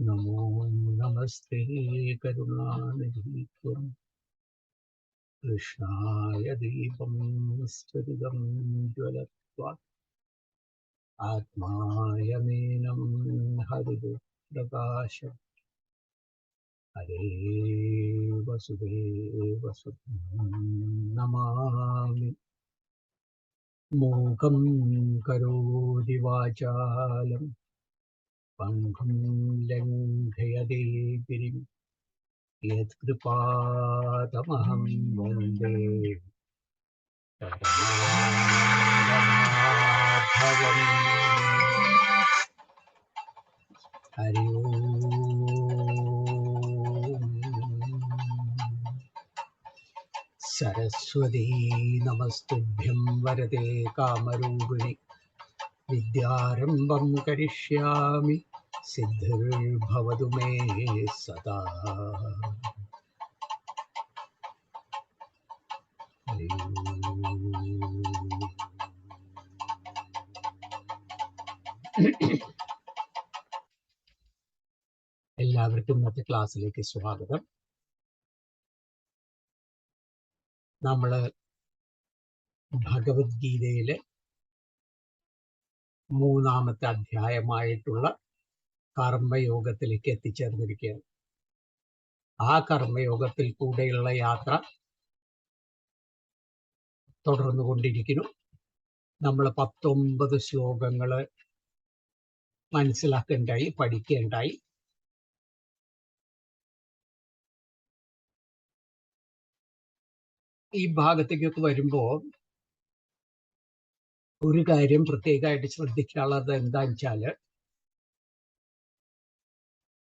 നമോ നമസ്തേ കരുണാനിധിത്വം കൃഷ്ണായ ദീപം സ്ഫുരിതം ജ്വലത്വ ആത്മായ മീനം ഹരിതു പ്രകാശം. ഹരേ വസുദേവ നമാമി. मूकं करोति वाचालं पङ्गुं लङ्घयते गिरिं यत्कृपातमहं वंदे हरि സരസ്വതീ നമസ്തുഭ്യം വരതേ കാമരൂപിണി. വിദ്യാരംഭം കരിഷ്യാമി സിദ്ധിർഭവതു മേ സദാ. എല്ലാവർക്കും ഇന്നത്തെ ക്ലാസ്സിലേക്ക് സ്വാഗതം. നമ്മൾ ഭഗവത്ഗീതയിലെ മൂന്നാമത്തെ അധ്യായമായിട്ടുള്ള കർമ്മയോഗത്തിലേക്ക് എത്തിച്ചേർന്നിരിക്കുകയാണ്. ആ കർമ്മയോഗത്തിൽ കൂടെയുള്ള യാത്ര തുടർന്നു കൊണ്ടിരിക്കുന്നു. നമ്മൾ പത്തൊമ്പത് ശ്ലോകങ്ങൾ മനസ്സിലാക്കേണ്ടായി പഠിക്കേണ്ടായി. ഈ ഭാഗത്തേക്കൊക്കെ വരുമ്പോൾ ഒരു കാര്യം പ്രത്യേകമായിട്ട് ശ്രദ്ധിക്കാനുള്ളത് എന്താന്ന് വെച്ചാൽ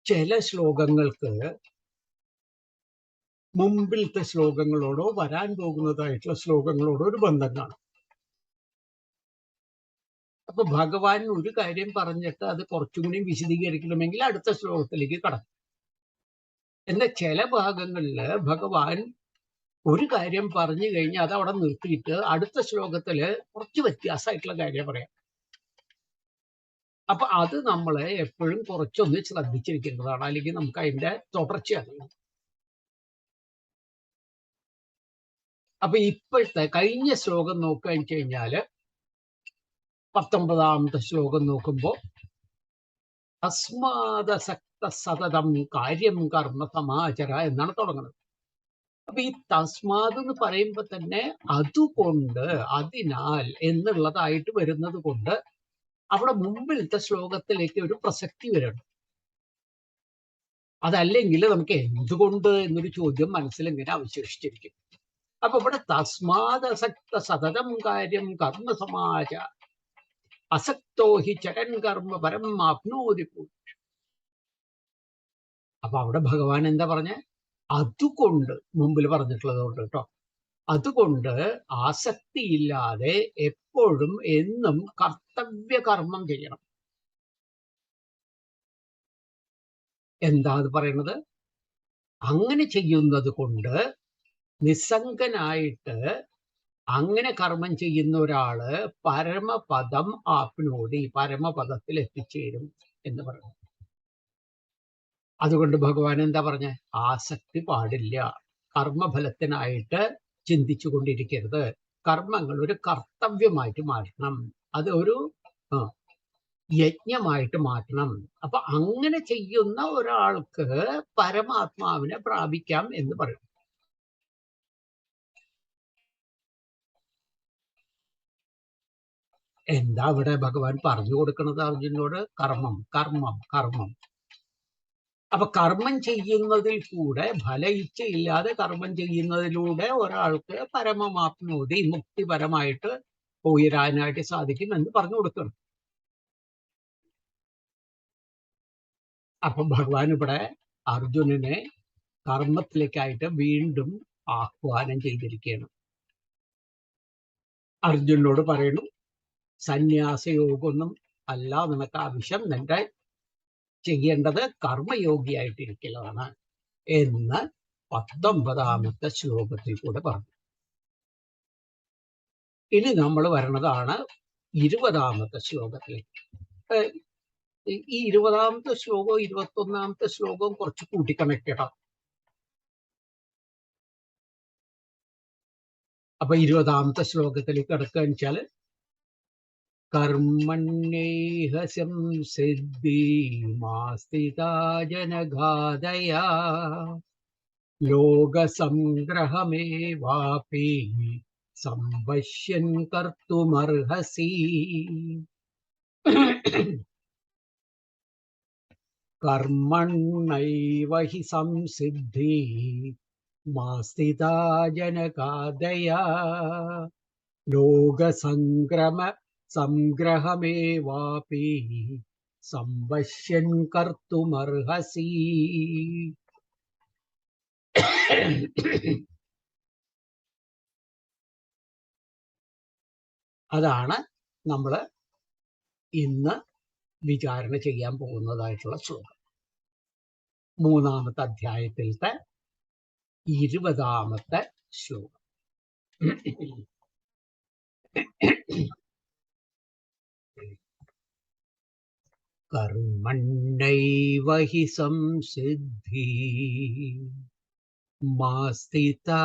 ചില ശ്ലോകങ്ങൾക്ക് മുമ്പിലത്തെ ശ്ലോകങ്ങളോടോ വരാൻ പോകുന്നതായിട്ടുള്ള ശ്ലോകങ്ങളോടോ ഒരു ബന്ധം കാണും. അപ്പൊ ഭഗവാൻ ഒരു കാര്യം പറഞ്ഞിട്ട് അത് കുറച്ചും കൂടി വിശദീകരിക്കണമെങ്കിൽ അടുത്ത ശ്ലോകത്തിലേക്ക് കടക്കും. എന്നാൽ ചില ഭാഗങ്ങളിൽ ഭഗവാൻ ഒരു കാര്യം പറഞ്ഞു കഴിഞ്ഞാൽ അത് അവിടെ നിർത്തിയിട്ട് അടുത്ത ശ്ലോകത്തിൽ കുറച്ച് വ്യത്യാസമായിട്ടുള്ള കാര്യം പറയാം. അപ്പൊ അത് നമ്മളെ എപ്പോഴും കുറച്ചൊന്ന് ശ്രദ്ധിച്ചിരിക്കേണ്ടതാണ്. അല്ലെങ്കിൽ നമുക്ക് അതിന്റെ തുടർച്ചയാണ് അപ്പൊ ഇപ്പോഴത്തെ കഴിഞ്ഞ ശ്ലോകം നോക്കുകയെന്ന് കഴിഞ്ഞാൽ പത്തൊമ്പതാമത്തെ ശ്ലോകം നോക്കുമ്പോ അസ്മാദസക്ത സതതം കാര്യം കർമ്മ സമാചര എന്നാണ് തുടങ്ങുന്നത്. അപ്പൊ ഈ തസ്മാത് എന്ന് പറയുമ്പോ തന്നെ അതുകൊണ്ട് അതിനാൽ എന്നുള്ളതായിട്ട് വരുന്നത് കൊണ്ട് അവിടെ മുമ്പിലത്തെ ശ്ലോകത്തിലേക്ക് ഒരു പ്രസക്തി വരണം. അതല്ലെങ്കിൽ നമുക്ക് എന്തുകൊണ്ട് എന്നൊരു ചോദ്യം മനസ്സിൽ ഇങ്ങനെ അവശേഷിച്ചിരിക്കും. അപ്പൊ ഇവിടെ തസ്മാത് അസക്ത സതതം കാര്യം കർമ്മ സമാജ. അസക്തോ ഹി ചരൻ കർമ്മ പരം ആപ്നോതി അപ്പൊ അവിടെ ഭഗവാൻ എന്താ പറഞ്ഞേ? അതുകൊണ്ട് മുമ്പിൽ പറഞ്ഞിട്ടുള്ളത് കൊണ്ട് കേട്ടോ. അതുകൊണ്ട് ആസക്തിയില്ലാതെ എപ്പോഴും എന്നും കർത്തവ്യ കർമ്മം ചെയ്യണം. എന്താ അത് പറയുന്നത് അങ്ങനെ ചെയ്യുന്നത് കൊണ്ട് നിസ്സംഗനായിട്ട് അങ്ങനെ കർമ്മം ചെയ്യുന്ന ഒരാൾ പരമപദം ആപ്നോടി പരമപദത്തിൽ എത്തിച്ചേരും എന്ന് പറയുന്നു അതുകൊണ്ട് ഭഗവാൻ എന്താ പറഞ്ഞ? ആസക്തി പാടില്ല. കർമ്മഫലത്തിനായിട്ട് ചിന്തിച്ചു കൊണ്ടിരിക്കരുത്. കർമ്മങ്ങൾ ഒരു കർത്തവ്യമായിട്ട് മാറ്റണം. അത് ഒരു യജ്ഞമായിട്ട് മാറ്റണം. അപ്പൊ അങ്ങനെ ചെയ്യുന്ന ഒരാൾക്ക് പരമാത്മാവിനെ പ്രാപിക്കാം എന്ന് പറയും. എന്താ അവിടെ ഭഗവാൻ പറഞ്ഞു കൊടുക്കുന്നത് അർജുനോട് കർമ്മം കർമ്മം കർമ്മം. അപ്പൊ കർമ്മം ചെയ്യുന്നതിൽ കൂടെ ഫല ഇച്ഛയില്ലാതെ കർമ്മം ചെയ്യുന്നതിലൂടെ ഒരാൾക്ക് പരമമാപ്നോതി മുക്തിപരമായിട്ട് ഉയരാനായിട്ട് സാധിക്കും എന്ന് പറഞ്ഞു കൊടുക്കണം. അപ്പൊ ഭഗവാൻ ഇവിടെ അർജുനനെ കർമ്മത്തിലേക്കായിട്ട് വീണ്ടും ആഹ്വാനം ചെയ്തിരിക്കുകയാണ്. അർജുനോട് പറയണം സന്യാസയോഗമൊന്നും അല്ല നിനക്ക് ആവശ്യം. നിന്റെ ചെയ്യേണ്ടത് കർമ്മയോഗിയായിട്ടിരിക്കലാണ് എന്ന് പത്തൊമ്പതാമത്തെ ശ്ലോകത്തിൽ കൂടെ പറഞ്ഞു. ഇനി നമ്മൾ വരണതാണ് ഇരുപതാമത്തെ ശ്ലോകത്തിലേക്ക് ഈ ഇരുപതാമത്തെ ശ്ലോകവും ഇരുപത്തൊന്നാമത്തെ ശ്ലോകവും കുറച്ച് കൂട്ടി കണക്ട് ചെയ്യണം അപ്പൊ ഇരുപതാമത്തെ ശ്ലോകത്തിലേക്ക് കിടക്കുക വെച്ചാൽ കർമ്മണ്യേഹ സംസിദ്ധി മാസ്തിതാ ജനഗാതയാ ലോകസംഗ്രഹമേവാപി സംവശ്യൻ കർത്തുമർഹസി കർമ്മണ്ണൈവ ഹി സംസിദ്ധി മാസ്തിതാ ജനകാദയാ ലോകസംഗ്രമ സംഗ്രഹമേവാപി സംവശ്യൻ കർത്തുമർഹസി. അതാണ് നമ്മൾ ഇന്ന് വിചാരണ ചെയ്യാൻ പോകുന്നതായിട്ടുള്ള ശ്ലോകം. മൂന്നാമത്തെ അധ്യായത്തിലത്തെ ഇരുപതാമത്തെ ശ്ലോകം. കർമ്മണ്ണൈവ ഹി സംസിദ്ധി മാസ്തിതാ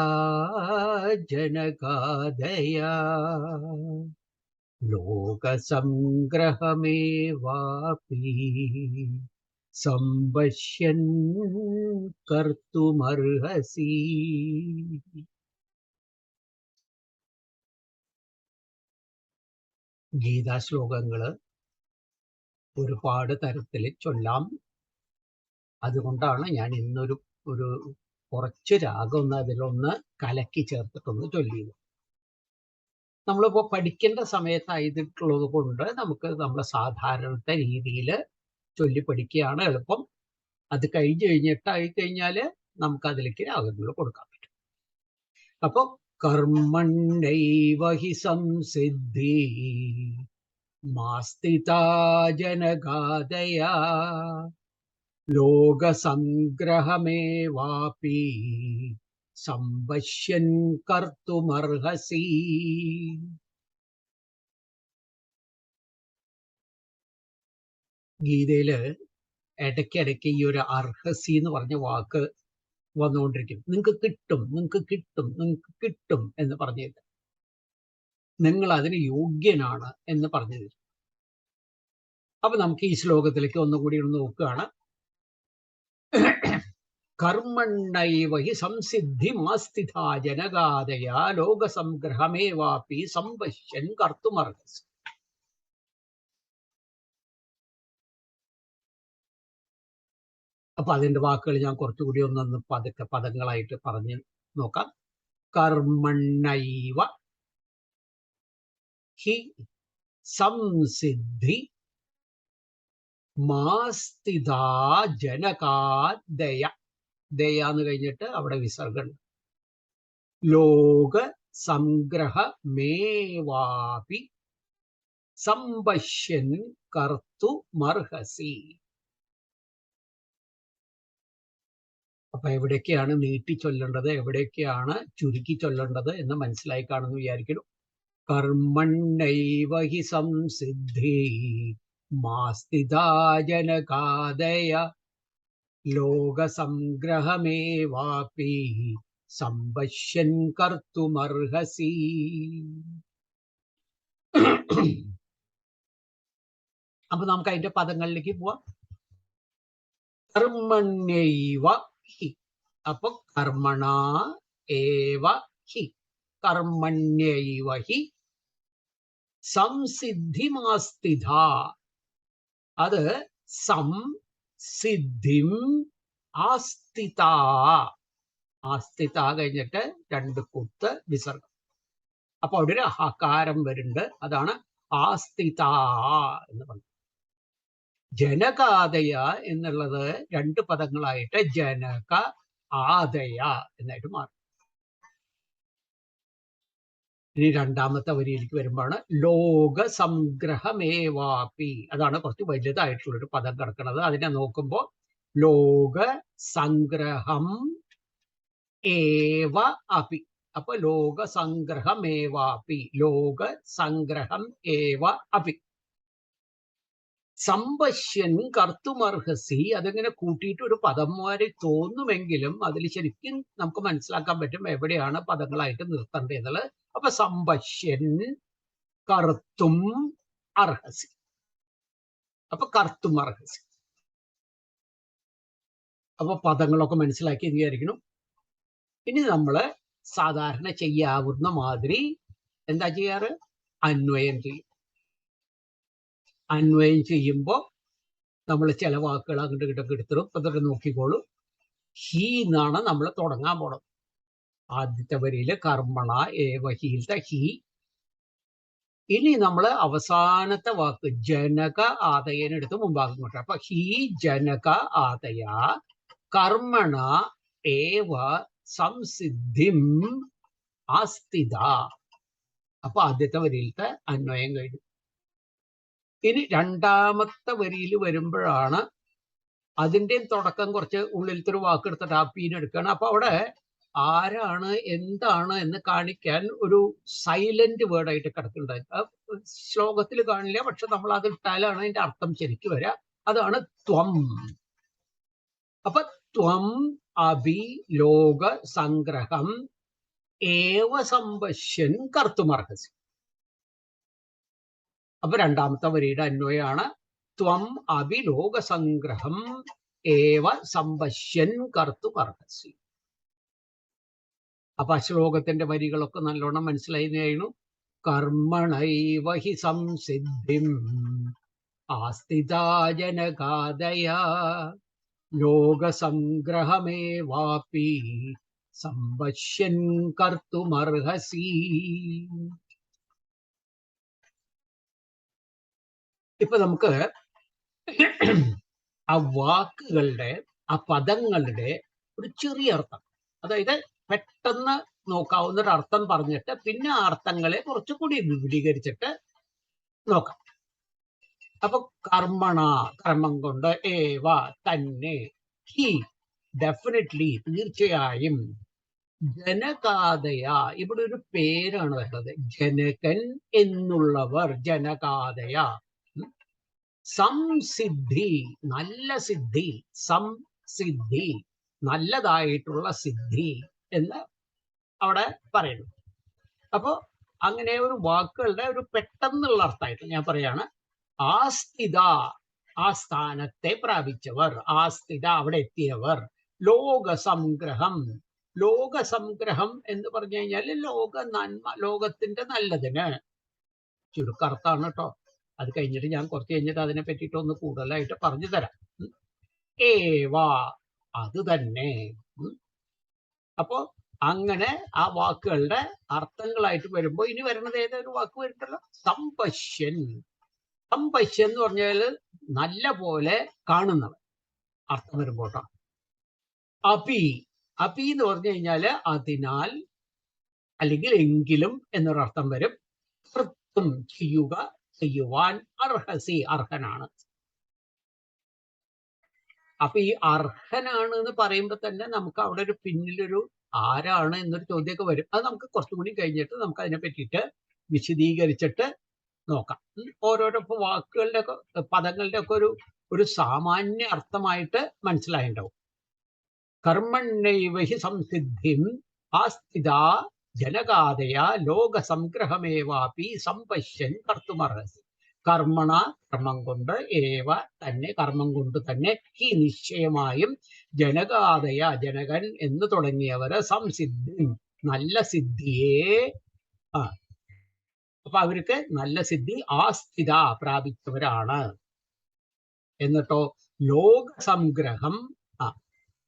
ജനകാദയാ. ലോകസംഗ്രഹമേവാപി. സംവശ്യൻ കർത്തുമർഹസി. ഗീതാശ്ലോകങ്ങൾ ഒരുപാട് തരത്തിൽ ചൊല്ലാം. അതുകൊണ്ടാണ് ഞാൻ ഇന്നൊരു ഒരു കുറച്ച് രാഗം ഒന്ന് അതിലൊന്ന് കലക്കി ചേർത്തിട്ടൊന്ന് ചൊല്ലിയത്. നമ്മളിപ്പോൾ പഠിക്കേണ്ട സമയത്തായിട്ടുള്ളത് കൊണ്ട് നമുക്ക് നമ്മുടെ സാധാരണത്തെ രീതിയിൽ ചൊല്ലി പഠിക്കുകയാണ് എളുപ്പം. അത് കഴിഞ്ഞ് കഴിഞ്ഞിട്ടായി കഴിഞ്ഞാൽ നമുക്ക് അതിലേക്ക് രാഗങ്ങൾ കൊടുക്കാൻ പറ്റും. അപ്പോൾ കർമ്മണ്ണൈവ സംസിദ്ധി. മാസ്തിതാ ലോകസംഗ്രഹമേവാപി സംവശ്യൻ കർത്തുമർഹസി ഗീതയിൽ ഇടയ്ക്കിടയ്ക്ക് ഈ ഒരു അർഹസി എന്ന് പറഞ്ഞ വാക്ക് വന്നുകൊണ്ടിരിക്കും. നിങ്ങൾക്ക് കിട്ടും നിങ്ങൾക്ക് കിട്ടും നിങ്ങൾക്ക് കിട്ടും എന്ന് പറഞ്ഞിട്ട് നിങ്ങൾ അതിന് യോഗ്യനാണ് എന്ന് പറഞ്ഞു തരും അപ്പൊ നമുക്ക് ഈ ശ്ലോകത്തിലേക്ക് ഒന്നുകൂടി ഒന്ന് നോക്കുകയാണ്. കർമ്മണ്ണൈവ ഹി സംസിദ്ധി മാസ്ഥിതാ ജനഗാതയ ലോകസംഗ്രഹമേവാപി സംവശ്യൻ കർത്തുമർഹസ്. അപ്പൊ അതിന്റെ വാക്കുകൾ ഞാൻ കുറച്ചുകൂടി ഒന്നൊന്ന് പതുക്കെ പദങ്ങളായിട്ട് പറഞ്ഞ് നോക്കാം. കർമ്മണ്ണൈവ ഹി സംസിദ്ധി മാസ്തിതാ ജനകാദയ ദയ. എന്ന് കഴിഞ്ഞിട്ട് അവിടെ വിസർഗം. ലോക സംഗ്രഹ മേവാപി സംവശ്യൻ കർത്തു മർഹസി. അപ്പൊ എവിടേക്കാണ് നീട്ടി ചൊല്ലേണ്ടത്? എവിടേക്കാണ് ചുരുക്കി ചൊല്ലേണ്ടത് എന്ന് മനസ്സിലായി കാണുന്നു വിചാരിക്കുന്നു. കർമ്മണ്ണൈവ ഹി സംസിദ്ധി മാസ്തിദാജനകാദയ ലോകസംഗ്രഹമേവാപി സംവശ്യൻ കർത്തുമർഹസി. അപ്പൊ നമുക്ക് അതിന്റെ പദങ്ങളിലേക്ക് പോവാം. കർമ്മണ്യൈവ ഹി. അപ്പൊ കർമ്മണ ഏവ ഹി. കർമ്മണ്യൈവ ഹി. സംസിദ്ധിമാസ്തിധ അത് സം സിദ്ധിം ആസ്തിത. ആസ്തിത കഴിഞ്ഞിട്ട് രണ്ട് കുത്ത് വിസർഗം. അപ്പൊ അവിടെ ഒരു ഹകാരം വരുന്നുണ്ട്. അതാണ് ആസ്തിത എന്ന് പറഞ്ഞു ജനകാദയ എന്നുള്ളത് രണ്ട് പദങ്ങളായിട്ട് ജനക ആദയ എന്നായിട്ട് മാറും. ഇനി രണ്ടാമത്തെ വരിയിലേക്ക് വരുമ്പോഴാണ് ലോക സംഗ്രഹമേവാപി അതാണ് കുറച്ച് വലുതായിട്ടുള്ളൊരു പദം കിടക്കുന്നത്. അതിനെ നോക്കുമ്പോൾ ലോക സംഗ്രഹം ഏവ അപി അപ്പൊ ലോക സംഗ്രഹമേവാപി ലോക സംഗ്രഹം ഏവ അപി സമ്പശ്യൻ കർത്തുമർഹസി. അതിങ്ങനെ കൂട്ടിയിട്ട് ഒരു പദം മാറി തോന്നുമെങ്കിലും അതിൽ ശരിക്കും നമുക്ക് മനസ്സിലാക്കാൻ പറ്റും എവിടെയാണ് പദങ്ങളായിട്ട് നിർത്തേണ്ടത് അപ്പൊ സമ്പശ്യൻ കർത്തും അർഹസി. അപ്പൊ കർത്തും അർഹസി. അപ്പൊ പദങ്ങളൊക്കെ മനസ്സിലാക്കി വിചാരിക്കണം ഇനി നമ്മൾ സാധാരണ ചെയ്യാവുന്ന മാതിരി എന്താ ചെയ്യാറ്? അന്വയം ചെയ്യും. അന്വയം ചെയ്യുമ്പോൾ നമ്മൾ ചില വാക്കുകൾ അങ്ങോട്ട് കിട്ടൊക്കെ എടുത്തിടും. എന്നിട്ട് നോക്കിക്കോളും. ഹീ എന്നാണ് നമ്മൾ തുടങ്ങാൻ പോണത്. ആദ്യത്തെ വരിയിൽ കർമ്മണ ഏവ ഹി. ഇനി നമ്മൾ അവസാനത്തെ വാക്ക് ജനക ആദയനെടുത്ത് മുമ്പാകും കൊണ്ടുവരാം അപ്പൊ ഹി ജനക ആദയ കർമ്മണ ഏവ സംസിദ്ധിം ആസ്ഥിത അപ്പൊ ആദ്യത്തെ വരിയിലത്തെ അന്വയം കഴിഞ്ഞു. ഇനി രണ്ടാമത്തെ വരിയിൽ വരുമ്പോഴാണ് അതിന്റെയും തുടക്കം കുറച്ച് ഉള്ളിലത്തെ ഒരു വാക്കെടുത്തിട്ട് ആ പീനെടുക്കുകയാണ് അപ്പൊ അവിടെ ആരാണ് എന്താണ് എന്ന് കാണിക്കാൻ ഒരു സൈലന്റ് വേർഡായിട്ട് കിടക്കുന്നുണ്ട് ശ്ലോകത്തിൽ കാണില്ല പക്ഷെ നമ്മൾ അത് ഇട്ടാലാണ് അതിന്റെ അർത്ഥം ശരിക്ക് വരിക അതാണ് ത്വം. അപ്പൊ ത്വം അഭി ലോക സംഗ്രഹം ഏവ സമ്പശ്യൻ കർത്തുമർഹസി. അപ്പൊ രണ്ടാമത്തെ വരിയുടെ അന്വയാണ്. ത്വം അഭി ലോക സംഗ്രഹം ഏവ സമ്പശ്യൻ കർത്തുമർഹസി. അപ്പൊ ശ്ലോകത്തിന്റെ വരികളൊക്കെ നല്ലോണം മനസ്സിലായി കഴിഞ്ഞു. കർമ്മണൈവഹി സംസിദ്ധിം ലോകസംഗ്രഹമേ ലോകസംഗ്രഹമേവാപി സമ്പശ്യൻ കർത്തുമർഹസി. ഇപ്പൊ നമുക്ക് ആ വാക്കുകളുടെ ആ പദങ്ങളുടെ ഒരു ചെറിയ അർത്ഥം. അതായത് പെട്ടെന്ന് നോക്കാവുന്ന ഒരു അർത്ഥം പറഞ്ഞിട്ട് പിന്നെ ആ അർത്ഥങ്ങളെ കുറച്ചുകൂടി വിപുലീകരിച്ചിട്ട് നോക്കാം. അപ്പൊ കർമ്മണ കർമ്മം കൊണ്ട് ഏവ തന്നെ ഹി ഡെഫിനറ്റ്ലി തീർച്ചയായും ജനകാതയ. ഇവിടെ ഒരു പേരാണ് വരുന്നത്. ജനകൻ എന്നുള്ളവർ ജനകാതയ. സംസിദ്ധി നല്ല സിദ്ധി സംസിദ്ധി നല്ലതായിട്ടുള്ള സിദ്ധി. എന്ന് അവിടെ പറയുന്നു. അപ്പോ അങ്ങനെ ഒരു വാക്കുകളുടെ ഒരു പെട്ടെന്നുള്ള അർത്ഥമായിട്ട് ഞാൻ പറയാണ് ആസ്ഥിത ആ സ്ഥാനത്തെ പ്രാപിച്ചവർ ആസ്ഥിത അവിടെ എത്തിയവർ ലോക സംഗ്രഹം ലോക സംഗ്രഹം എന്ന് പറഞ്ഞു കഴിഞ്ഞാൽ ലോക നന്മ ലോകത്തിന്റെ നല്ലതിന് ചുരുക്കർത്ഥാണ് കേട്ടോ. അത് കഴിഞ്ഞിട്ട് ഞാൻ കുറച്ച് കഴിഞ്ഞിട്ട് അതിനെ പറ്റിയിട്ട് ഒന്ന് കൂടുതലായിട്ട് പറഞ്ഞു തരാം. ഏവാ അത് തന്നെ. അപ്പോ അങ്ങനെ ആ വാക്കുകളുടെ അർത്ഥങ്ങളായിട്ട് വരുമ്പോൾ ഇനി വരുന്നത് ഏതൊരു വാക്ക് വരുന്നുണ്ടല്ലോ സമ്പശ്യൻ. സമ്പശ്യൻ എന്ന് പറഞ്ഞാൽ നല്ല പോലെ കാണുന്നവൻ. അർത്ഥം വരുമ്പോട്ടോ അപി. അപി എന്ന് പറഞ്ഞു കഴിഞ്ഞാൽ അതിനാൽ അല്ലെങ്കിൽ എങ്കിലും എന്നൊരർത്ഥം വരും. കൃത്യം ചെയ്യുക ചെയ്യുവാൻ അർഹസി അർഹനാണ്. അപ്പൊ ഈ അർഹനാണ് എന്ന് പറയുമ്പോൾ തന്നെ നമുക്ക് അവിടെ ഒരു പിന്നിലൊരു ആരാണ് എന്നൊരു ചോദ്യമൊക്കെ വരും. അത് നമുക്ക് കുറച്ചും കൂടി കഴിഞ്ഞിട്ട് നമുക്ക് അതിനെ പറ്റിയിട്ട് വിശദീകരിച്ചിട്ട് നോക്കാം. ഓരോരോ വാക്കുകളുടെ ഒക്കെ പദങ്ങളുടെ ഒക്കെ ഒരു ഒരു സാമാന്യ അർത്ഥമായിട്ട് മനസ്സിലായിണ്ടാവും. കർമ്മണ്യൈവഹി സംസിദ്ധിം ആസ്ഥിത ജനകാതയ ലോകസംഗ്രഹമേവാപി സംപശ്യൻ കർത്തുമർഹസി. കർമ്മണ കർമ്മം കൊണ്ട് ഏവ തന്നെ കർമ്മം കൊണ്ട് തന്നെ ഹി നിശ്ചയമായും ജനകാതയ ജനകൻ എന്ന് തുടങ്ങിയവര് സംസിദ്ധി നല്ല സിദ്ധിയെ. ആ. അപ്പൊ അവർക്ക് നല്ല സിദ്ധി ആസ്ഥിത പ്രാപിച്ചവരാണ്. എന്നിട്ടോ ലോക സംഗ്രഹം ആ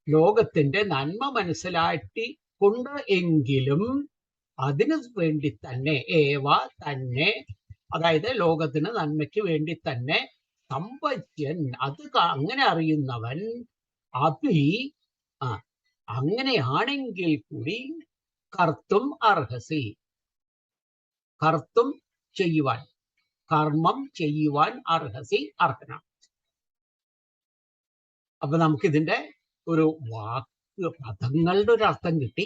ലോകത്തിന്റെ നന്മ മനസ്സിലാക്കി കൊണ്ട് എങ്കിലും അതിനു വേണ്ടി തന്നെ ഏവ തന്നെ അതായത് ലോകത്തിന് നന്മയ്ക്ക് വേണ്ടി തന്നെ സമ്പത്യൻ അത് അങ്ങനെ അറിയുന്നവൻ അഭി ആ അങ്ങനെയാണെങ്കിൽ കൂടി കർത്തും അർഹസി. കർത്തും ചെയ്യുവാൻ കർമ്മം ചെയ്യുവാൻ അർഹസി അർഹന. അപ്പൊ നമുക്കിതിന്റെ ഒരു വാക്ക് പദങ്ങളുടെ ഒരു അർത്ഥം കിട്ടി.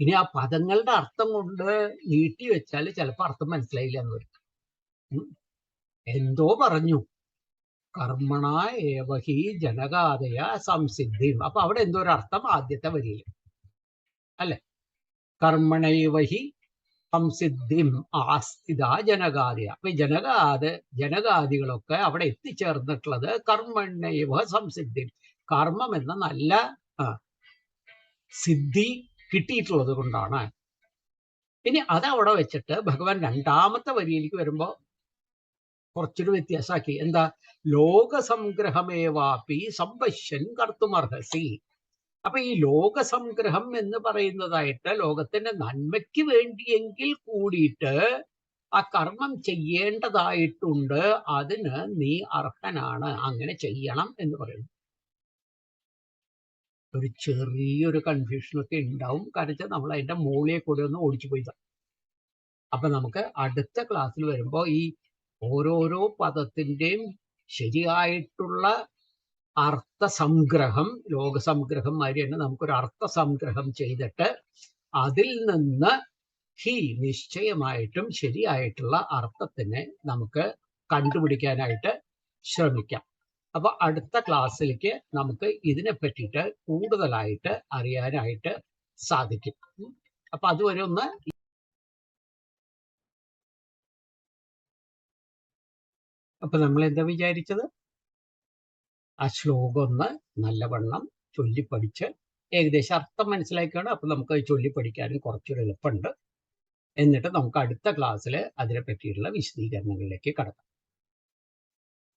ഇനി ആ പദങ്ങളുടെ അർത്ഥം കൊണ്ട് നീട്ടി വെച്ചാൽ ചിലപ്പോൾ അർത്ഥം മനസ്സിലായില്ല എന്ന് വരും. എന്തോ പറഞ്ഞു. കർമ്മണ ഏവഹി ജനകാതയ സംസിദ്ധി. അപ്പൊ അവിടെ എന്തോ ഒരു അർത്ഥം ആദ്യത്തെ വരിയിൽ. അല്ലെ? കർമ്മണൈവഹി സംസിദ്ധിം ആസ്ഥിത ജനകാതയ. അപ്പൊ ജനകാത ജനകാദികളൊക്കെ അവിടെ എത്തിച്ചേർന്നിട്ടുള്ളത് കർമ്മണൈവ സംസിദ്ധി. കർമ്മം എന്ന നല്ല സിദ്ധി കിട്ടിയിട്ടുള്ളത് കൊണ്ടാണ്. ഇനി അതവിടെ വെച്ചിട്ട് ഭഗവാൻ രണ്ടാമത്തെ വരിയിലേക്ക് വരുമ്പോ കുറച്ചൊരു വ്യത്യാസമാക്കി എന്താ? ലോകസംഗ്രഹമേവാപി സമ്പശ്യൻ കർത്തുമർഹസി. അപ്പൊ ഈ ലോകസംഗ്രഹം എന്ന് പറയുന്നതായിട്ട് ലോകത്തിന്റെ നന്മയ്ക്ക് വേണ്ടിയെങ്കിൽ കൂടിയിട്ട് ആ കർമ്മം ചെയ്യേണ്ടതായിട്ടുണ്ട്. അതിന് നീ അർഹനാണ്. അങ്ങനെ ചെയ്യണം എന്ന് പറയുന്നു. ഒരു ചെറിയൊരു കൺഫ്യൂഷനൊക്കെ ഉണ്ടാവും. കാരണം നമ്മൾ അതിന്റെ മുകളിൽ കൂടെ ഒന്ന് ഓടിച്ചു പോയി അപ്പൊ നമുക്ക് അടുത്ത ക്ലാസ്സിൽ വരുമ്പോ ഈ ഓരോരോ പദത്തിന്റെയും ശരിയായിട്ടുള്ള അർത്ഥസംഗ്രഹം ലോകസംഗ്രഹം മാതിരി തന്നെ നമുക്കൊരു അർത്ഥസംഗ്രഹം ചെയ്തിട്ട് അതിൽ നിന്ന് ഹി നിശ്ചയമായിട്ടും ശരിയായിട്ടുള്ള അർത്ഥത്തിനെ നമുക്ക് കണ്ടുപിടിക്കാനായിട്ട് ശ്രമിക്കാം അപ്പൊ അടുത്ത ക്ലാസ്സിലേക്ക് നമുക്ക് ഇതിനെ പറ്റിയിട്ട് കൂടുതലായിട്ട് അറിയാനായിട്ട് സാധിക്കും. അപ്പൊ അതുവരെ ഒന്ന് അപ്പൊ നമ്മൾ എന്താ വിചാരിച്ചത്? ആ ശ്ലോകം ഒന്ന് നല്ലവണ്ണം ചൊല്ലിപ്പഠിച്ച് ഏകദേശം അർത്ഥം മനസ്സിലാക്കിയാണ് അപ്പൊ നമുക്ക് അത് ചൊല്ലിപ്പഠിക്കാനും കുറച്ചൊരു എളുപ്പമുണ്ട്. എന്നിട്ട് നമുക്ക് അടുത്ത ക്ലാസ്സിൽ അതിനെ പറ്റിയുള്ള വിശദീകരണങ്ങളിലേക്ക് കടക്കാം.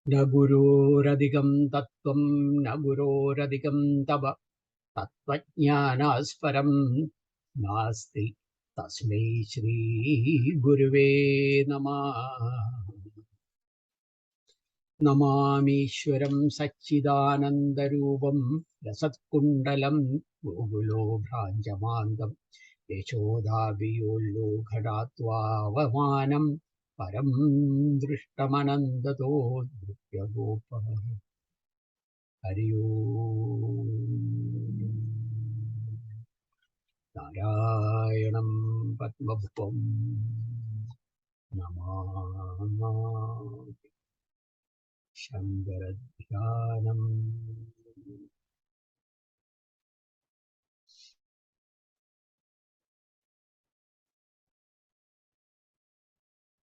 ന ഗുരോരധികം തത്വം ന ഗുരോരധികം തപ തത്വജ്ഞാനാസ്പരം നാസ്തി തസ്മൈ ശ്രീ ഗുരുവേ നമഃ. നമാമീശ്വരം സച്ചിദാനന്ദരൂപം രസത്കുണ്ടലം ഗോകുലോ ഭ്രാഞ്ചമാന്തം യശോദാഭിയോല്ലോഘടാത്വാവമാനം പരം ദൃഷ്ടമനന്തതോ നൃത്യഗോപ ഹരിയോ നാരായണം പത്മഭുവം നമാ शङ्करध्यानम्।